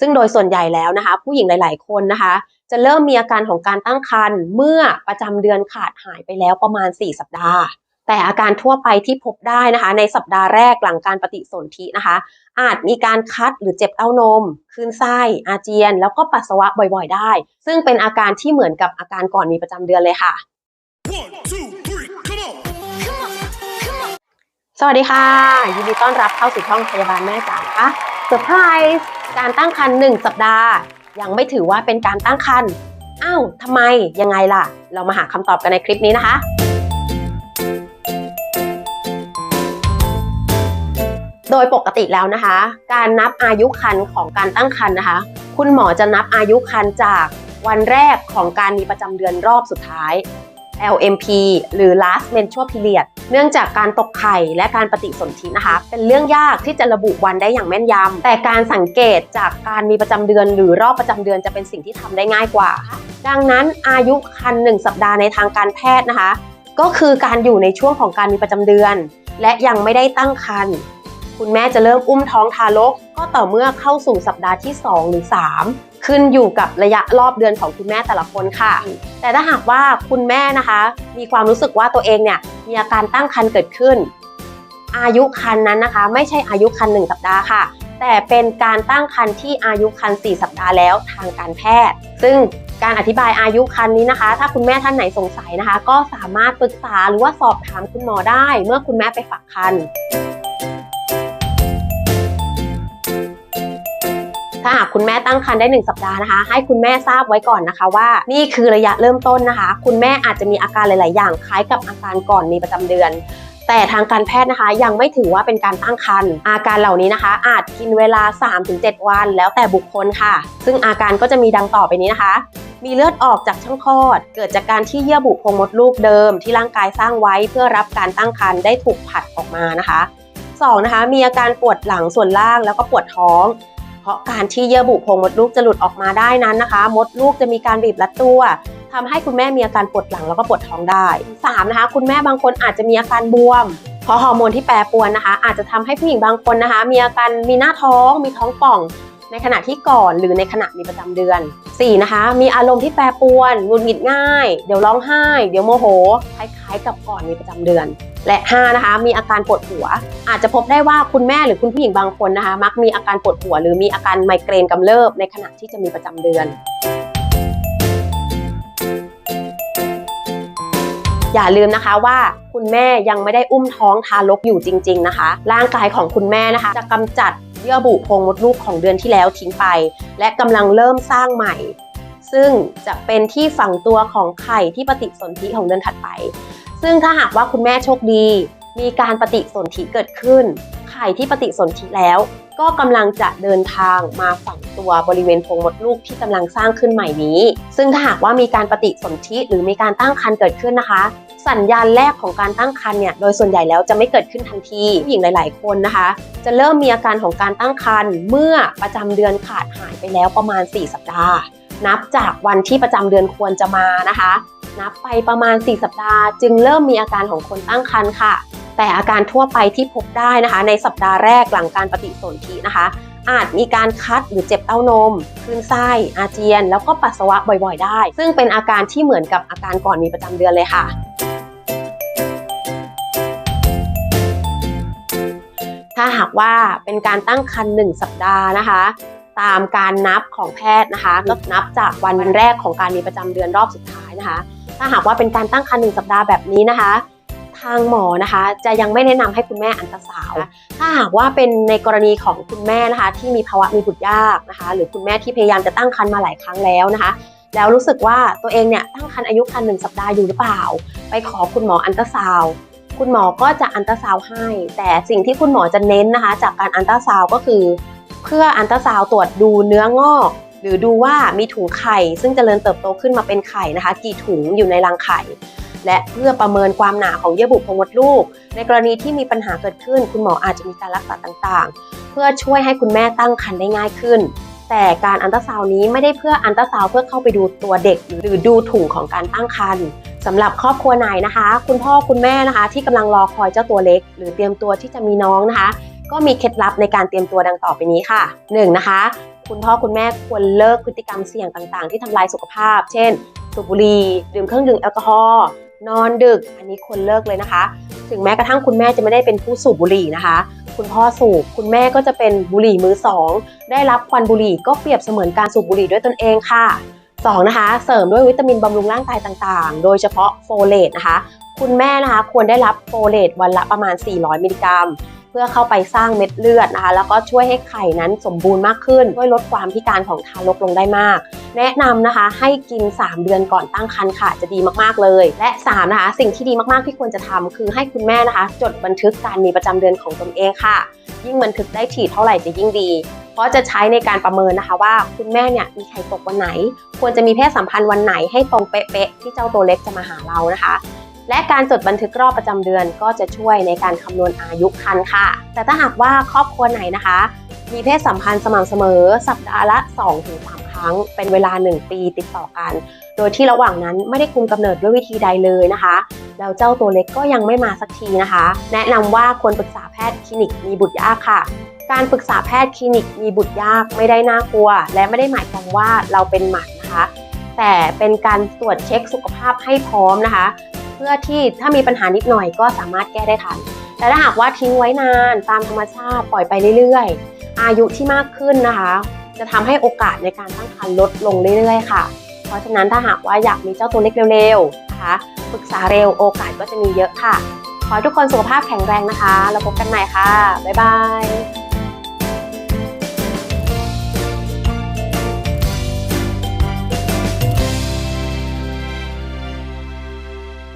ซึ่งโดยส่วนใหญ่แล้วนะคะ ผู้หญิงหลาย ๆ คนนะคะ จะเริ่มมีอาการของการตั้งครรภ์เมื่อประจำเดือนขาดหายไปแล้วประมาณ 4 สัปดาห์ แต่อาการทั่วไปที่พบได้นะคะ ในสัปดาห์แรกหลังการปฏิสนธินะคะ อาจมีการคัดหรือเจ็บเต้านมคลื่นไส้ อาเจียน แล้วก็ปัสสาวะบ่อยๆ ได้ ซึ่งเป็นอาการที่เหมือนกับอาการก่อนมีประจำเดือนเลยค่ะ One, two, three, come on! สวัสดีค่ะ ยินดีต้อนรับเข้าสู่ช่องพยาบาลแม่จ๋านะคะเซอร์ไพรส์ การตั้งครรภ์หนึ่งสัปดาห์ ยังไม่ถือว่าเป็นการตั้งครรภ์อ้าวทำไมยังไงล่ะ เรามาหาคำตอบกันในคลิปนี้นะคะโดยปกติแล้วนะคะ การนับอายุครรภ์ของการตั้งครรภ์นะคะ คุณหมอจะนับอายุครรภ์จากวันแรกของการมีประจำเดือนรอบสุดท้าย LMP หรือ last menstrual period เนื่องจากการตกไข่และการปฏิสนธินะคะ เป็นเรื่องยากที่จะระบุวันได้อย่างแม่นยำแต่การสังเกตจากการมีประจำเดือน หรือรอบประจำเดือนจะเป็นสิ่งที่ทำได้ง่ายกว่า ดังนั้นอายุคันหนึ่งสัปดาห์ในทางการแพทย์นะคะ ก็คือการอยู่ในช่วงของการมีประจำเดือน และยังไม่ได้ตั้งครรภ์คุณแม่จะเริ่มอุ้มท้องทารก ก็ต่อเมื่อเข้าสู่สัปดาห์ที่ 2 หรือ 3 ขึ้นอยู่กับระยะรอบเดือนของคุณแม่แต่ละคนค่ะ แต่ถ้าหากว่าคุณแม่นะคะ มีความรู้สึกว่าตัวเองเนี่ยมีอาการตั้งครรภ์เกิดขึ้น อายุครรภ์นั้นนะคะ ไม่ใช่อายุครรภ์หนึ่งสัปดาห์ค่ะ แต่เป็นการตั้งครรภ์ที่อายุครรภ์4สัปดาห์แล้วทางการแพทย์ ซึ่งการอธิบายอายุครรภ์นี้นะคะ ถ้าคุณแม่ท่านไหนสงสัยนะคะ ก็สามารถปรึกษาหรือว่าสอบถามคุณหมอได้ เมื่อคุณแม่ไปฝากคร ถ้าหากคุณแม่ตั้งครรภ์ได้ 1 สัปดาห์นะคะ ให้คุณแม่ทราบไว้ก่อนนะคะว่านี่คือระยะเริ่มต้นนะคะ คุณแม่อาจจะมีอาการหลาย ๆ อย่างคล้ายกับอาการก่อนมีประจำเดือนแต่ทางการแพทย์นะคะยังไม่ถือว่าเป็นการตั้งครรภ์อาการเหล่านี้นะคะ อาจกินเวลา 3-7 วันแล้วแต่บุคคลค่ะ ซึ่งอาการก็จะมีดังต่อไปนี้นะคะ มีเลือดออกจากช่องคลอด เกิดจากการที่เยื่อบุโพรงมดลูกเดิม ที่ร่างกายสร้างไว้เพื่อรับการตั้งครรภ์ได้ถูกผลัดออกมานะคะสองนะคะมีอาการปวดหลังส่วนล่างแล้วก็ปวดท้อง เพราะการที่เยื่อบุโพรงมดลูกจะหลุดออกมาได้นั้นนะคะ มดลูกจะมีการบีบรัดตัวทำให้คุณแม่มีอาการปวดหลังแล้วก็ปวดท้องได้ 3 นะคะ คุณแม่บางคนอาจจะมีอาการบวม เพราะฮอร์โมนที่แปรปรวนนะคะ อาจจะทำให้ผู้หญิงบางคนนะคะ มีอาการมีหน้าท้อง มีท้องป่อง ในขณะที่ก่อนหรือในขณะมีประจำเดือน 4 นะคะ มีอารมณ์ที่แปรปรวนหงุดหงิดง่าย เดี๋ยวร้องไห้ เดี๋ยวโมโห คล้ายๆ กับก่อนมีประจำเดือน และ 5 นะคะ มีอาการปวดหัว อาจจะพบได้ว่าคุณแม่หรือคุณผู้หญิงบางคนนะคะ มักมีอาการปวดหัว หรือมีอาการไมเกรนกำเริบในขณะที่จะมีประจำเดือนอย่าลืมนะคะว่าคุณแม่ยังไม่ได้อุ้มท้องทารกอยู่จริง ๆนะคะ ร่างกายของคุณแม่นะคะ จะกำจัด เยื่อบุโพรงมดลูกของเดือนที่แล้วทิ้งไป และกำลังเริ่มสร้างใหม่ ซึ่งจะเป็นที่ฝังตัวของไข่ที่ปฏิสนธิของเดือนถัดไป ซึ่งถ้าหากว่าคุณแม่โชคดี มีการปฏิสนธิเกิดขึ้น ไข่ที่ปฏิสนธิแล้ว ก็กำลังจะเดินทางมาฝังตัวบริเวณโพรงมดลูกที่กำลังสร้างขึ้นใหม่นี้ ซึ่งถ้าหากว่ามีการปฏิสนธิหรือมีการตั้งครรภ์เกิดขึ้นนะคะ สัญญาณแรกของการตั้งครรภ์เนี่ยโดยส่วนใหญ่แล้วจะไม่เกิดขึ้นทันทีผู้หญิงหลาย ๆ คนนะคะ จะเริ่มมีอาการของการตั้งครรภ์เมื่อประจำเดือนขาดหายไปแล้วประมาณ 4 สัปดาห์ นับจากวันที่ประจำเดือนควรจะมานะคะ นับไปประมาณ 4 สัปดาห์ จึงเริ่มมีอาการของคนตั้งครรภ์ค่ะ แต่อาการทั่วไปที่พบได้นะคะ ในสัปดาห์แรกหลังการปฏิสนธินะคะ อาจมีการคัดหรือเจ็บเต้านมคลื่นไส้ อาเจียน แล้วก็ปัสสาวะบ่อยๆ ได้ ซึ่งเป็นอาการที่เหมือนกับอาการก่อนมีประจำเดือนเลยค่ะถ้าหากว่าเป็นการตั้งครรภ์หนึ่งสัปดาห์นะคะ ตามการนับของแพทย์นะคะก็นับจากวันแรกของการมีประจำเดือนรอบสุดท้ายนะคะ ถ้าหากว่าเป็นการตั้งครรภ์หนึ่งสัปดาห์แบบนี้นะคะ ทางหมอนะคะ จะยังไม่แนะนำให้คุณแม่อันตราซาวด์ถ้าหากว่าเป็นในกรณีของคุณแม่นะคะ ที่มีภาวะมีบุตรยากนะคะ หรือคุณแม่ที่พยายามจะตั้งครรภ์มาหลายครั้งแล้วนะคะ แล้วรู้สึกว่าตัวเองเนี่ยตั้งครรภ์อายุครรภ์หนึ่งสัปดาห์อยู่หรือเปล่า ไปขอคุณหมออันตราซาวด์คุณหมอก็จะอันตราซาวด์ให้ แต่สิ่งที่คุณหมอจะเน้นนะคะ จากการอันตราซาวด์ก็คือ เพื่ออันตราซาวด์ตรวจดูเนื้องอกหรือดูว่ามีถุงไข่ ซึ่งจเจริญเติบโตขึ้นมาเป็นไข่นะคะ กี่ถุงอยู่ในรังไข่ และเพื่อประเมินความหนาของเยื่อบุโพรงมดลูก ในกรณีที่มีปัญหาเกิดขึ้น คุณหมออาจจะมีการรักษาต่างๆ เพื่อช่วยให้คุณแม่ตั้งครรภ์ได้ง่ายขึ้น แต่การอันตราซาวนี้ไม่ได้เพื่ออันตราซาวเพื่อเข้าไปดูตัวเด็ก หรือดูถุงของการตั้งครรภ์สำหรับครอบครัวไหนนะคะ คุณพ่อคุณแม่นะคะ ที่กำลังรอคอยเจ้าตัวเล็ก หรือเตรียมตัวที่จะมีน้องนะคะ ก็มีเคล็ดลับในการเตรียมตัวดังต่อไปนี้ค่ะ 1. นะคะคุณพ่อคุณแม่ควรเลิกพฤติกรรมเสี่ยงต่างๆ ที่ทำลายสุขภาพ เช่น สูบบุหรี่ดื่มเครื่องดื่มแอลกอฮอล์ นอนดึก อันนี้ควรเลิกเลยนะคะ ถึงแม้กระทั่งคุณแม่จะไม่ได้เป็นผู้สูบบุหรี่นะคะ คุณพ่อสูบ คุณแม่ก็จะเป็นบุหรี่มือสองได้รับควันบุหรี่ก็เปรียบเสมือนการสูบบุหรี่ด้วยตนเองค่ะ 2 นะคะ เสริมด้วยวิตามินบำรุงร่างกายต่างๆ โดยเฉพาะโฟเลตนะคะ คุณแม่นะคะควรได้รับโฟเลตวันละประมาณ 400 มิลลิกรัม เพื่อเข้าไปสร้างเม็ดเลือดนะคะ แล้วก็ช่วยให้ไข่นั้นสมบูรณ์มากขึ้นช่วยลดความพิการของทารกลงได้มาก แนะนำนะคะให้กิน 3 เดือนก่อนตั้งครรภ์ค่ะจะดีมากๆเลย และ3นะคะสิ่งที่ดีมากๆที่ควรจะทำคือให้คุณแม่นะคะ จดบันทึกการมีประจำเดือนของตนเองค่ะ ยิ่งบันทึกได้ถี่เท่าไหร่จะยิ่งดี เพราะจะใช้ในการประเมินนะคะว่าคุณแม่เนี่ยมีไข่ตกวันไหน ควรจะมีเพศสัมพันธ์วันไหนให้ตรงเป๊ะๆที่เจ้าตัวเล็กจะมาหาเรานะคะ และการจดบันทึกรอบประจำเดือนก็จะช่วยในการคำนวณอายุครรภ์ค่ะ แต่ถ้าหากว่าครอบครัวไหนนะคะ มีเพศสัมพันธ์สม่ำเสมอ สัปดาห์ละ 2-3 ครั้ง เป็นเวลา 1 ปีติดต่อกัน โดยที่ระหว่างนั้นไม่ได้คุมกำเนิดด้วยวิธีใดเลยนะคะแล้วเจ้าตัวเล็กก็ยังไม่มาสักทีนะคะ แนะนำว่าควรปรึกษาแพทย์คลินิกมีบุตรยากค่ะการปรึกษาแพทย์คลินิกมีบุตรยากไม่ได้น่ากลัว และไม่ได้หมายความว่าเราเป็นหมันนะคะ แต่เป็นการตรวจเช็คสุขภาพให้พร้อมนะคะ พื่อที่ถ้ามีปัญหานิดหน่อยก็สามารถแก้ได้ทัน แต่ถ้าหากว่าทิ้งไว้นานตามธรรมชาติปล่อยไปเรื่อยๆ อายุที่มากขึ้นนะคะ จะทำให้โอกาสในการตั้งครรภ์ลดลงเรื่อยๆ ค่ะ เพราะฉะนั้นถ้าหากว่าอยากมีเจ้าตัวเล็กเร็วๆนะคะปรึกษาเร็วโอกาสก็จะมีเยอะค่ะ ขอให้ทุกคนสุขภาพแข็งแรงนะคะ แล้วพบกันใหม่ค่ะ บ๊ายบาย